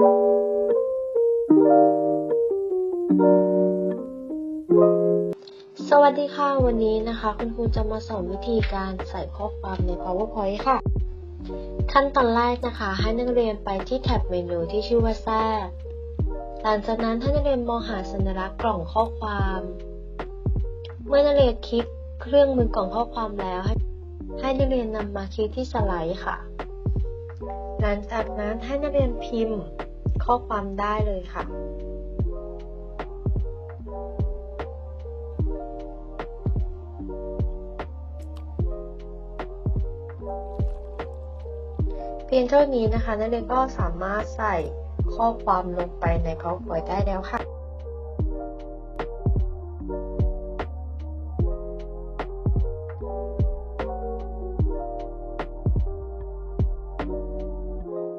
สวัสดีค่ะ วันนี้นะคะ คุณครูจะมาสอนวิธีการใส่ข้อความใน PowerPoint ค่ะ ขั้นตอนแรกนะคะ ให้นักเรียนไปที่แท็บเมนูที่ชื่อว่าแทรหลังจากนั้นให้นักเรียนมองหาสัญลักษณ์กล่องข้อความ เมื่อนักเรียนคลิกเครื่องมือกล่องข้อความแล้วให้ให้นักเรียนนำมาคลิกที่สไลด์ค่ะ หลังจากนั้นให้นักเรียนพิมพ์ ข้อความได้เลยค่ะเพียงเท่านี้นะคะนักเรียนก็สามารถใส่ข้อความลงไปใน PowerPoint ได้แล้วค่ะ